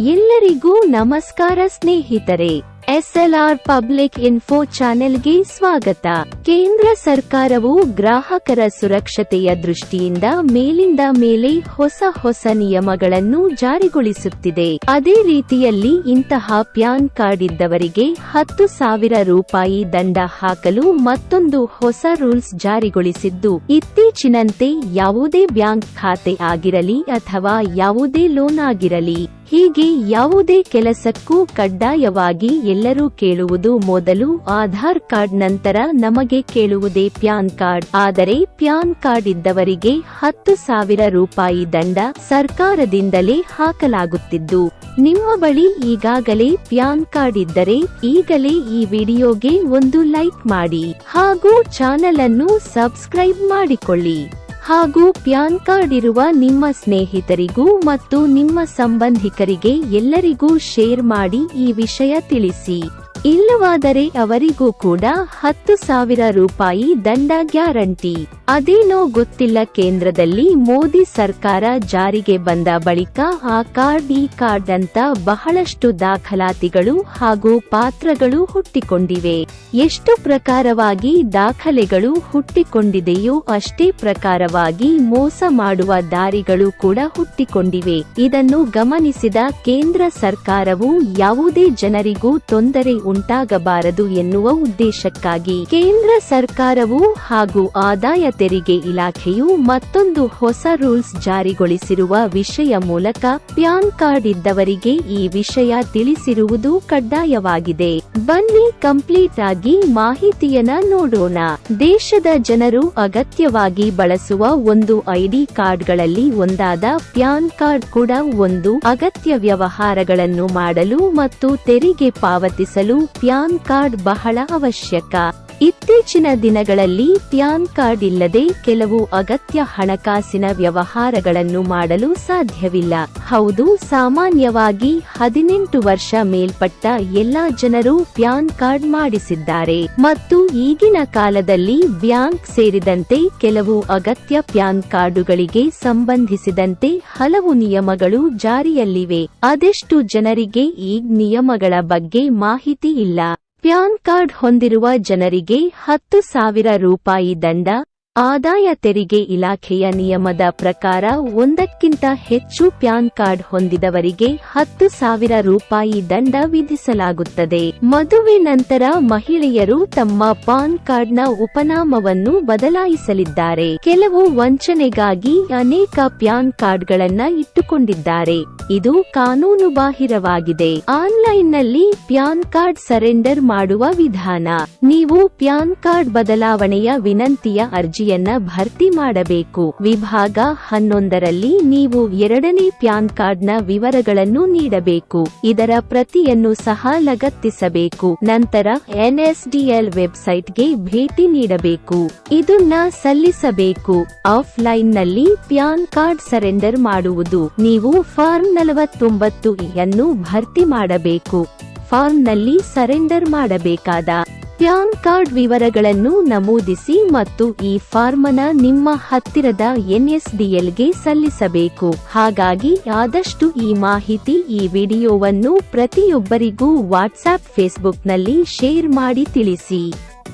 ಎಲ್ಲರಿಗೂ ನಮಸ್ಕಾರ ಸ್ನೇಹಿತರೆ, ಎಸ್ಎಲ್ಆರ್ ಪಬ್ಲಿಕ್ ಇನ್ಫೋ ಚಾನೆಲ್ಗೆ ಸ್ವಾಗತ. ಕೇಂದ್ರ ಸರ್ಕಾರವು ಗ್ರಾಹಕರ ಸುರಕ್ಷತೆಯ ದೃಷ್ಟಿಯಿಂದ ಮೇಲಿಂದ ಮೇಲೆ ಹೊಸ ಹೊಸ ನಿಯಮಗಳನ್ನು ಜಾರಿಗೊಳಿಸುತ್ತಿದೆ. ಅದೇ ರೀತಿಯಲ್ಲಿ ಇಂತಹ ಪ್ಯಾನ್ ಕಾರ್ಡ್ ಇದ್ದವರಿಗೆ ಹತ್ತು ಸಾವಿರ ರೂಪಾಯಿ ದಂಡ ಹಾಕಲು ಮತ್ತೊಂದು ಹೊಸ ರೂಲ್ಸ್ ಜಾರಿಗೊಳಿಸಿದ್ದು, ಇತ್ತೀಚಿನಂತೆ ಯಾವುದೇ ಬ್ಯಾಂಕ್ ಖಾತೆ ಆಗಿರಲಿ ಅಥವಾ ಯಾವುದೇ ಲೋನ್ ಆಗಿರಲಿ. ಹೀಗೆ ಯಾವುದೇ ಕೆಲಸಕ್ಕೂ ಕಡ್ಡಾಯವಾಗಿ ಎಲ್ಲರೂ ಕೇಳುವುದು ಮೊದಲು ಆಧಾರ್ ಕಾರ್ಡ್ ನಂತರ ನಮಗೆ ಕೇಳುವುದೇ ಪ್ಯಾನ್ ಕಾರ್ಡ್. ಆದರೆ ಪ್ಯಾನ್ ಕಾರ್ಡ್ ಇದ್ದವರಿಗೆ ಹತ್ತು ಸಾವಿರ ರೂಪಾಯಿ ದಂಡ ಸರ್ಕಾರದಿಂದಲೇ ಹಾಕಲಾಗುತ್ತಿದ್ದು. ನಿಮ್ಮ ಬಳಿ ಈಗಾಗಲೇ ಪ್ಯಾನ್ ಕಾರ್ಡ್ ಇದ್ದರೆ ಈಗಲೇ ಈ ವಿಡಿಯೋಗೆ ಒಂದು ಲೈಕ್ ಮಾಡಿ ಹಾಗೂ ಚಾನೆಲ್ ಅನ್ನು ಸಬ್ಸ್ಕ್ರೈಬ್ ಮಾಡಿಕೊಳ್ಳಿ. ಹಾಗೂ ಪ್ಯಾನ್ ಕಾರ್ಡ್ ಇರುವ ನಿಮ್ಮ ಸ್ನೇಹಿತರಿಗೂ ಮತ್ತು ನಿಮ್ಮ ಸಂಬಂಧಿಕರಿಗೆ ಎಲ್ಲರಿಗೂ ಶೇರ್ ಮಾಡಿ ಈ ವಿಷಯ ತಿಳಿಸಿ. ಇಲ್ಲವಾದರೆ ಅವರಿಗೂ ಕೂಡ ಹತ್ತು ಸಾವಿರ ರೂಪಾಯಿ ದಂಡ ಗ್ಯಾರಂಟಿ. ಅದೇನೋ ಗೊತ್ತಿಲ್ಲ ಕೇಂದ್ರದಲ್ಲಿ ಮೋದಿ ಸರ್ಕಾರ ಜಾರಿಗೆ ಬಂದ ಬಳಿಕ ಆ ಕಾರ್ಡ್, ಈ ಕಾರ್ಡ್ ಅಂತ ಬಹಳಷ್ಟು ದಾಖಲಾತಿಗಳು ಹಾಗೂ ಪಾತ್ರಗಳು ಹುಟ್ಟಿಕೊಂಡಿವೆ. ಎಷ್ಟು ಪ್ರಕಾರವಾಗಿ ದಾಖಲೆಗಳು ಹುಟ್ಟಿಕೊಂಡಿದೆಯೋ ಅಷ್ಟೇ ಪ್ರಕಾರವಾಗಿ ಮೋಸ ಮಾಡುವ ದಾರಿಗಳು ಕೂಡ ಹುಟ್ಟಿಕೊಂಡಿವೆ. ಇದನ್ನು ಗಮನಿಸಿದ ಕೇಂದ್ರ ಸರ್ಕಾರವು ಯಾವುದೇ ಜನರಿಗೂ ತೊಂದರೆ ಉಂಟಾಗಬಾರದು ಎನ್ನುವ ಉದ್ದೇಶಕ್ಕಾಗಿ ಕೇಂದ್ರ ಸರ್ಕಾರವು ಹಾಗೂ ಆದಾಯ ತೆರಿಗೆ ಇಲಾಖೆಯು ಮತ್ತೊಂದು ಹೊಸ ರೂಲ್ಸ್ ಜಾರಿಗೊಳಿಸಿರುವ ವಿಷಯ ಮೂಲಕ ಪ್ಯಾನ್ ಕಾರ್ಡ್ ಇದ್ದವರಿಗೆ ಈ ವಿಷಯ ತಿಳಿಸಿರುವುದು ಕಡ್ಡಾಯವಾಗಿದೆ. ಬನ್ನಿ ಕಂಪ್ಲೀಟ್ ಆಗಿ ಮಾಹಿತಿಯನ್ನ ನೋಡೋಣ. ದೇಶದ ಜನರು ಅಗತ್ಯವಾಗಿ ಬಳಸುವ ಒಂದು ಐಡಿ ಕಾರ್ಡ್ಗಳಲ್ಲಿ ಒಂದಾದ ಪ್ಯಾನ್ ಕಾರ್ಡ್ ಕೂಡ ಒಂದು ಅಗತ್ಯ ವ್ಯವಹಾರಗಳನ್ನು ಮಾಡಲು ಮತ್ತು ತೆರಿಗೆ ಪಾವತಿಸಲು ಪ್ಯಾನ್ ಕಾರ್ಡ್ ಬಹಳ ಅವಶ್ಯಕ. ಇತ್ತೀಚಿನ ದಿನಗಳಲ್ಲಿ ಪ್ಯಾನ್ ಕಾರ್ಡ್ ಇಲ್ಲದೆ ಕೆಲವು ಅಗತ್ಯ ಹಣಕಾಸಿನ ವ್ಯವಹಾರಗಳನ್ನು ಮಾಡಲು ಸಾಧ್ಯವಿಲ್ಲ. ಹೌದು, ಸಾಮಾನ್ಯವಾಗಿ ಹದಿನೆಂಟು ವರ್ಷ ಮೇಲ್ಪಟ್ಟ ಎಲ್ಲಾ ಜನರು ಪ್ಯಾನ್ ಕಾರ್ಡ್ ಮಾಡಿಸಿದ್ದಾರೆ. ಮತ್ತು ಈಗಿನ ಕಾಲದಲ್ಲಿ ಬ್ಯಾಂಕ್ ಸೇರಿದಂತೆ ಕೆಲವು ಅಗತ್ಯ ಪ್ಯಾನ್ ಕಾರ್ಡುಗಳಿಗೆ ಸಂಬಂಧಿಸಿದಂತೆ ಹಲವು ನಿಯಮಗಳು ಜಾರಿಯಲ್ಲಿವೆ. ಅದೆಷ್ಟು ಜನರಿಗೆ ಈ ನಿಯಮಗಳ ಬಗ್ಗೆ ಮಾಹಿತಿ ಇಲ್ಲ. ಪ್ಯಾನ್ ಕಾರ್ಡ್ ಹೊಂದಿರುವ ಜನರಿಗೆ ಹತ್ತು ಸಾವಿರ ರೂಪಾಯಿ ದಂಡ ಆದಾಯ ತೆರಿಗೆ ಇಲಾಖೆಯ ನಿಯಮದ ಪ್ರಕಾರ ಒಂದಕ್ಕಿಂತ ಹೆಚ್ಚು ಪ್ಯಾನ್ ಕಾರ್ಡ್ ಹೊಂದಿದವರಿಗೆ ಹತ್ತು ಸಾವಿರ ರೂಪಾಯಿ ದಂಡ ವಿಧಿಸಲಾಗುತ್ತದೆ. ಮದುವೆ ನಂತರ ಮಹಿಳೆಯರು ತಮ್ಮ ಪಾನ್ ಕಾರ್ಡ್ನ ಉಪನಾಮವನ್ನು ಬದಲಾಯಿಸಲಿದ್ದಾರೆ. ಕೆಲವು ವಂಚನೆಗಾಗಿ ಅನೇಕ ಪ್ಯಾನ್ ಕಾರ್ಡ್ಗಳನ್ನ ಇಟ್ಟುಕೊಂಡಿದ್ದಾರೆ. ಇದು ಕಾನೂನು ಬಾಹಿರವಾಗಿದೆ ಆನ್ಲೈನ್ನಲ್ಲಿ ಪ್ಯಾನ್ ಕಾರ್ಡ್ ಸರೆಂಡರ್ ಮಾಡುವ ವಿಧಾನ. ನೀವು ಪ್ಯಾನ್ ಕಾರ್ಡ್ ಬದಲಾವಣೆಯ ವಿನಂತಿಯ ಅರ್ಜಿಯನ್ನ ಭರ್ತಿ ಮಾಡಬೇಕು. ವಿಭಾಗ ಹನ್ನೊಂದರಲ್ಲಿ ನೀವು ಎರಡನೇ ಪ್ಯಾನ್ ಕಾರ್ಡ್ನ ವಿವರಗಳನ್ನು ನೀಡಬೇಕು. ಇದರ ಪ್ರತಿಯನ್ನು ಸಹ ಲಗತ್ತಿಸಬೇಕು. ನಂತರ ಎನ್ಎಸ್ಡಿಎಲ್ ವೆಬ್ಸೈಟ್ಗೆ ಭೇಟಿ ನೀಡಬೇಕು. ಇದನ್ನ ಸಲ್ಲಿಸಬೇಕು. ಆಫ್ಲೈನ್ನಲ್ಲಿ ಪ್ಯಾನ್ ಕಾರ್ಡ್ ಸರೆಂಡರ್ ಮಾಡುವುದು. ನೀವು ಫಾರ್ಮ್ ನಲವತ್ತೊಂಬತ್ತು ಯನ್ನು ಭರ್ತಿ ಮಾಡಬೇಕು. ಫಾರ್ಮ್ನಲ್ಲಿ ಸರೆಂಡರ್ ಮಾಡಬೇಕಾದ ಪ್ಯಾನ್ ಕಾರ್ಡ್ ವಿವರಗಳನ್ನು ನಮೂದಿಸಿ ಮತ್ತು ಈ ಫಾರ್ಮನ ನಿಮ್ಮ ಹತ್ತಿರದ ಎನ್ಎಸ್ಡಿಎಲ್ಗೆ ಸಲ್ಲಿಸಬೇಕು. ಹಾಗಾಗಿ ಆದಷ್ಟು ಈ ಮಾಹಿತಿ ಈ ವಿಡಿಯೋವನ್ನು ಪ್ರತಿಯೊಬ್ಬರಿಗೂ ವಾಟ್ಸ್ಆಪ್ ಫೇಸ್ಬುಕ್ನಲ್ಲಿ ಶೇರ್ ಮಾಡಿ ತಿಳಿಸಿ.